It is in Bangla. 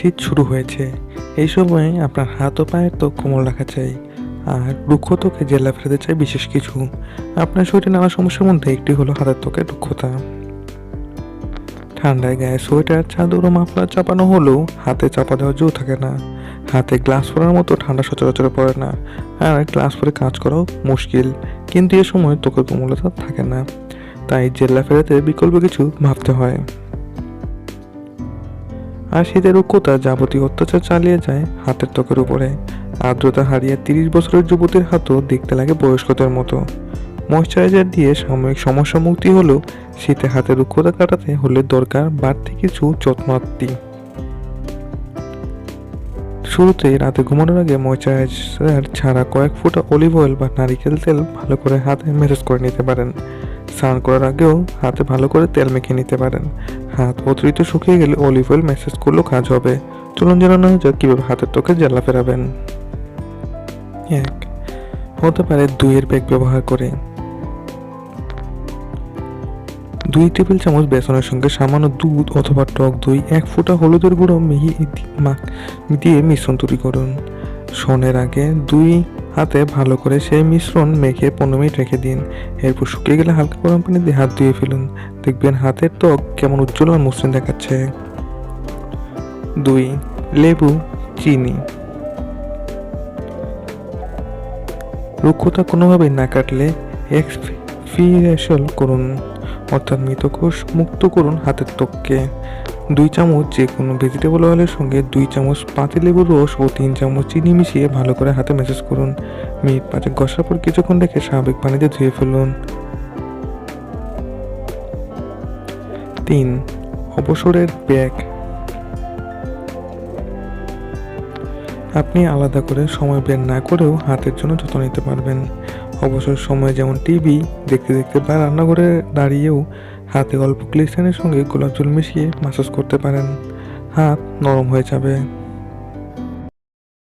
শীত শুরু হয়েছে। এই সময় আপনার হাত ও পায়ের ত্বক কোমল রাখা চাই, আর রুক্ষ ত্বকে জেলা ফেরাতে চাই বিশেষ কিছু। আপনার শরীরে নানা সমস্যার মধ্যে একটি হলো হাতের ত্বকের রুক্ষতা ঠান্ডায় গায়ে সোয়েটার, চাদর ও মাফলার চাপানো হলেও হাতে চাপা দেওয়ার জোর থাকে না। হাতে গ্লাস পরার মতো ঠান্ডা সচরাচর পড়ে না, আর গ্লাস পরে কাজ করাও মুশকিল, কিন্তু এ সময় ত্বকের কোমলতা থাকে না। তাই জেলা ফেরাতে বিকল্প কিছু ভাবতে হয়। আর শীতের রুক্ষতা যাবতীয় অত্যাচার চালিয়ে যায় হাতের ত্বকের উপরে। আর্দ্রতা হারিয়ে তিরিশ বছরের যুবতীর হাতও দেখতে লাগে বয়স্কদের মতো। ময়শ্চারাইজার দিয়ে সাময়িক সমস্যা মুক্তি হলেও শীতে হাতের রুক্ষতা কাটাতে হলে দরকার বাড়তি কিছু যত্নার্থী শুরুতে রাতে ঘুমানোর আগে ময়শ্চারাইজার ছাড়া কয়েক ফোঁটা অলিভ অয়েল বা নারিকেল তেল ভালো করে হাতে ম্যাসেজ করে নিতে পারেন। স্নান করার আগেও হাতে ভালো করে তেল মেখে নিতে পারেন। হাত অতিরিক্ত শুকিয়ে গেলে অলিভ অয়েল ম্যাসেজ করলেও কাজ হবে। চলুন জানানো হয়ে যাক কীভাবে হাতের ত্বকে জ্বালা ফেরাবেন। এক, হতে পারে দুইয়ের ব্যাগ ব্যবহার করে। দুই টেবিল চামচ বেসনের সঙ্গে সামান্য দুধ অথবা টক দই, এক ফোঁটা হলুদের গুঁড়ো, মিহি দিয়ে মিশ্রণ তৈরি করুন। শোনের আগে দুই হাতে ভালো করে সেই মিশ্রণ মেখে পনেরো মিনিট রেখে দিন। এরপর শুকিয়ে গেলে হালকা গরম পানি দিয়ে হাত ধুয়ে ফেলুন। দেখবেন হাতের ত্বক কেমন উজ্জ্বল আর মসৃণ দেখাচ্ছে। দুই, লেবু, চিনি। রুক্ষতা কোনোভাবেই না কাটলে এক্সফিরেশন করুন, অর্থাৎ মৃতকোষ মুক্ত করুন হাতের ত্বককে। দুই চামচ যে কোনো ভেজিটেবল অয়েলের সঙ্গে দুই চামচ পাতিলেবুর রস ও তিন চামচ চিনি মিশিয়ে ভালো করে হাতে ম্যাসেজ করুন। মিনিট পাঁচেক ঘষার পর কিছুক্ষণ রেখে স্বাভাবিক পানিতে ধুয়ে ফেলুন। তিন, অবসরের ব্যাগ। আপনি আলাদা করে সময় বের না করেও হাতের জন্য যত্ন নিতে পারবেন। অবসর সময় যেমন টিভি, দেখতে দেখতে বা রান্নাঘরে দাঁড়িয়েও হাতে অল্প গ্লিসারিনের সঙ্গে গোলাপ জল মিশিয়ে মাসাজ করতে পারেন। হাত নরম হয়ে যাবে।